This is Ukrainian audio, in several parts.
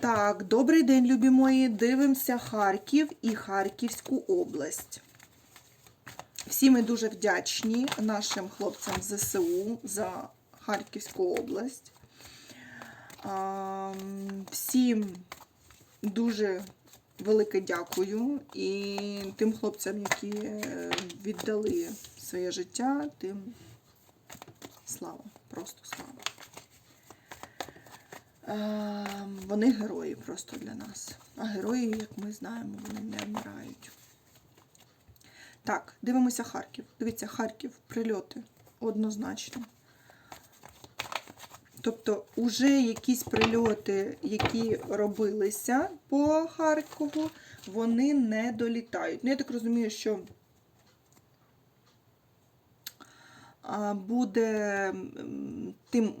Так, добрий день, любі мої. Дивимося Харків і Харківську область. Всі ми дуже вдячні нашим хлопцям ЗСУ за Харківську область. Всім дуже велике дякую. І тим хлопцям, які е, віддали своє життя, тим слава, просто слава. Е, Вони герої просто для нас. А герої, як ми знаємо, вони не вмирають. Так, дивимося Харків. Дивіться, Харків, прильоти однозначно. Тобто, уже якісь прильоти, які робилися по Харкову, вони не долітають. Ну, я так розумію, що буде тим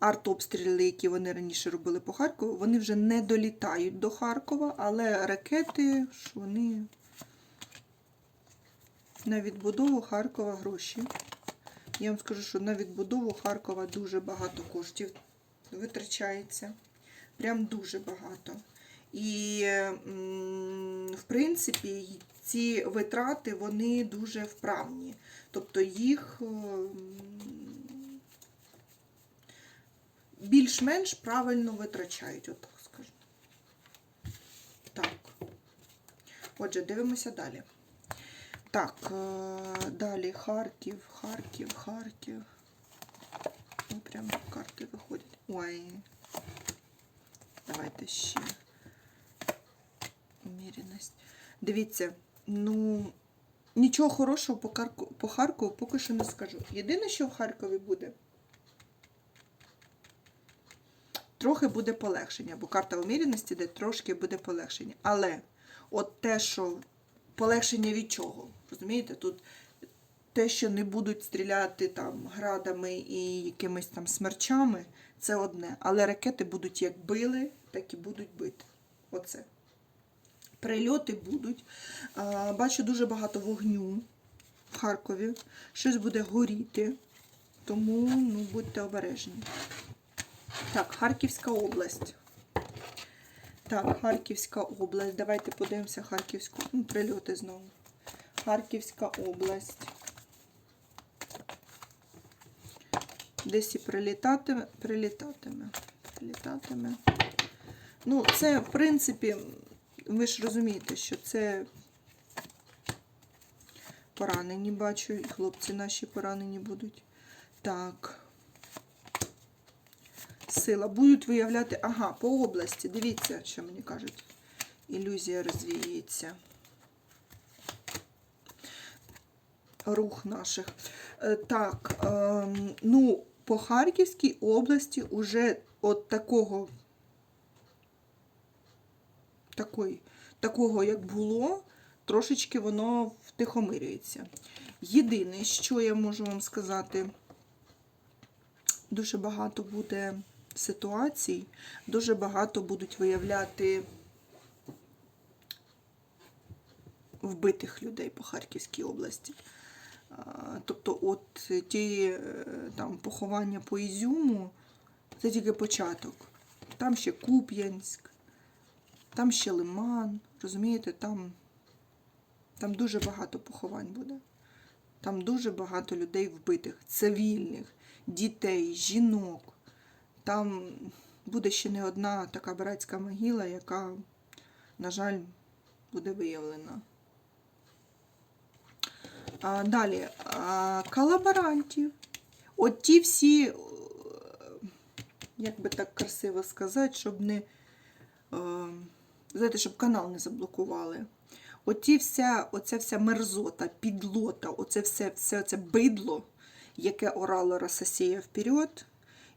артобстріли, які вони раніше робили по Харкову, вони вже не долітають до Харкова, але ракети ж вони на відбудову Харкова гроші. Я вам скажу, що на відбудову Харкова дуже багато коштів витрачається. Прям дуже багато. І, в принципі, ці витрати вони дуже вправні. Тобто їх більш-менш правильно витрачають, от так скажу. Так. Отже, дивимося далі. Так, е, далі Харків, Харків, Харків. Ну, прям карти виходять. Ой. Давайте ще. Уміряність. Дивіться, ну, нічого хорошого по Харкову поки що не скажу. Єдине, що в Харкові буде, трохи буде полегшення, бо карта уміряності, де трошки буде полегшення. Але от те, що полегшення від чого? Розумієте? Тут те, що не будуть стріляти там градами і якимись там смерчами, це одне. Але ракети будуть як били, так і будуть бити. Оце. Прильоти будуть. Бачу дуже багато вогню в Харкові. Щось буде горіти. Тому ну, будьте обережні. Так, Харківська область. Так, Харківська область. Давайте подивимося Харківську. Ну, прильоти знову. Харківська область. Десь і прилітатиме, прилітатиме, прилітатиме. Ну, це, в принципі, ви ж розумієте, що це поранені, бачу, і хлопці наші поранені будуть. Так. Сила. Будуть виявляти. Ага, по області. Дивіться, що мені кажуть. Ілюзія розвіється. Рух наших. Е, Так, ем, ну, по Харківській області уже от такого, такої, такого, як було, трошечки воно втихомирюється. Єдине, що я можу вам сказати, дуже багато буде ситуацій, дуже багато будуть виявляти вбитих людей по Харківській області. Тобто, от ті е, там поховання по Ізюму, це тільки початок. Там ще Куп'янськ, там ще Лиман, розумієте, там, там дуже багато поховань буде. Там дуже багато людей вбитих, цивільних, дітей, жінок. Там буде ще не одна така братська могила, яка, на жаль, буде виявлена. А, далі, а, колаборантів. От ті всі, е, як би так красиво сказати, щоб не, е, знаєте, щоб канал не заблокували. Оті вся, оця вся мерзота, підлота, оце все, все це бидло, яке орало Рососія вперед,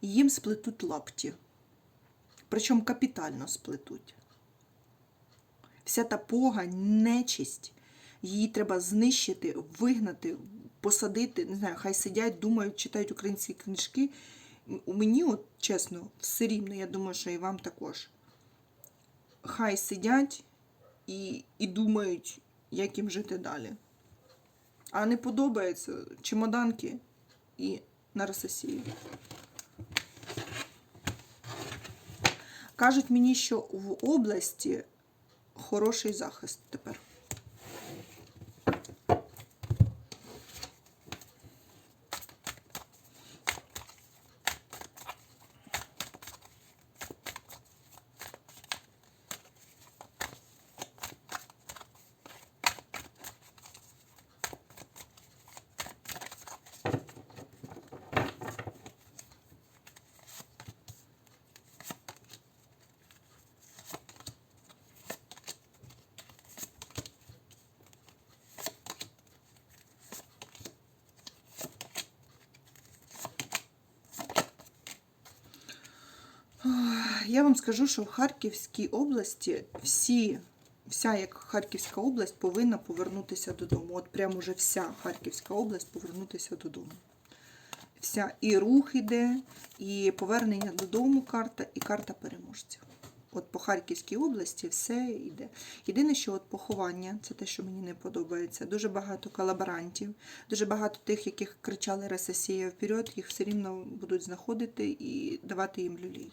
їм сплетуть лапті. Причому капітально сплетуть. Вся та погань, нечисть, її треба знищити, вигнати, посадити. Не знаю, хай сидять, думають, читають українські книжки. У мені, от чесно, все рівно, я думаю, що і вам також. Хай сидять і, і думають, як їм жити далі. А не подобається чемоданки і на Кажуть мені, що в області хороший захист тепер. Я вам скажу, що в Харківській області всі, вся як Харківська область повинна повернутися додому. От прямо уже вся Харківська область повернутися додому. Вся і рух іде, і повернення додому карта, і карта переможців. От по Харківській області все йде. Єдине, що от поховання, це те, що мені не подобається. Дуже багато колаборантів, дуже багато тих, яких кричали Росія вперед, їх все рівно будуть знаходити і давати їм люлей.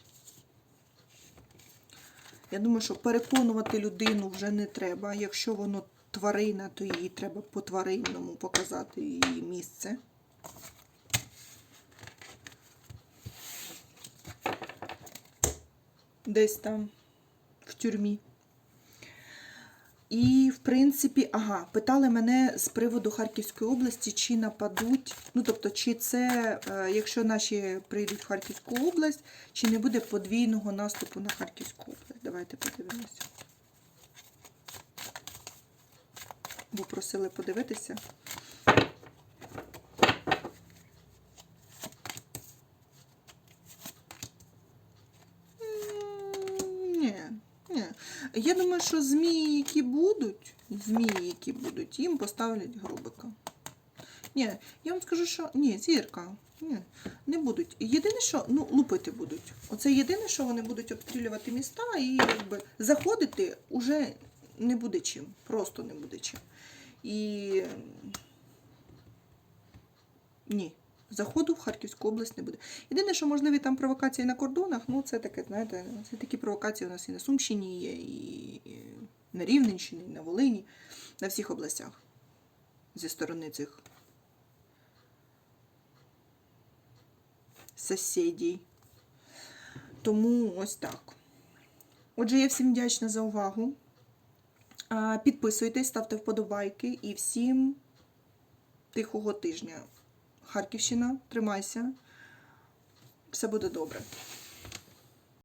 Я думаю, що переконувати людину вже не треба. Якщо воно тварина, то її треба по тваринному показати її місце. Десь там в тюрмі. І, в принципі, ага, питали мене з приводу Харківської області, чи нападуть. Ну, тобто, чи це, е, якщо наші прийдуть в Харківську область, чи не буде подвійного наступу на Харківську область. Давайте подивимося. Бо просили подивитися. М, Ні, ні. Я думаю, що змії, які будуть, змії, які будуть, їм поставлять гробика. Ні, я вам скажу, що ні, зірка. Ні, не будуть. Єдине, що ну, лупити будуть. Оце єдине, що вони будуть обстрілювати міста і якби заходити уже не буде чим. Просто не буде чим. І ні, заходу в Харківську область не буде. Єдине, що можливі там провокації на кордонах, ну це таке, знаєте, це такі провокації у нас і на Сумщині є, і на Рівненщині, і на Волині, на всіх областях зі сторони цих сусідів. Тому ось так. Отже, я всім вдячна за увагу. Підписуйтесь, ставте вподобайки і всім тихого тижня. Харківщина, тримайся. Все буде добре.